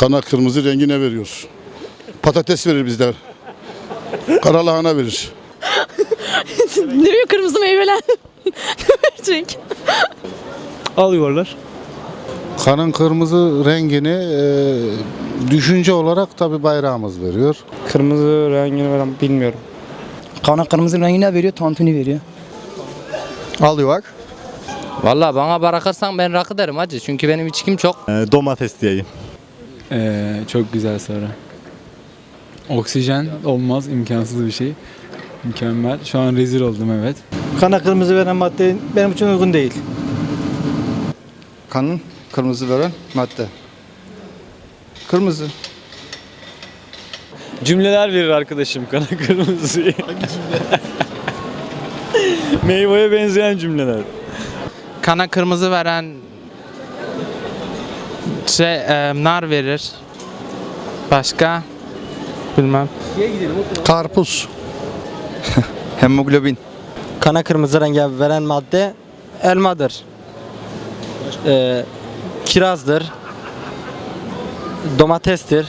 Kana kırmızı rengi ne veriyor? Patates verir bizde. Kara lahana verir. ne bileyim kırmızı meyveler. Verecek. Alıyorlar. Kanın kırmızı rengini e, düşünce olarak tabi bayrağımız veriyor. Kırmızı rengini veren bilmiyorum. Kana kırmızı rengi ne veriyor? Tantuni veriyor. Alıyor. Valla bana bırakırsan ben rakı derim hacı. Çünkü benim içkim çok. domates diyeyim. Ee, çok güzel soru. Oksijen olmaz, imkansız bir şey. Mükemmel. Şu an rezil oldum evet. Kana kırmızı veren madde benim için uygun değil. Kanın kırmızı veren madde. Kırmızı. Cümleler verir arkadaşım kana kırmızıyı. Hangi cümle? Meyveye benzeyen cümleler. Kana kırmızı veren şey e, nar verir. Başka bilmem. Karpuz. Hemoglobin. Kana kırmızı rengi veren madde elmadır. Ee, kirazdır. Domatestir.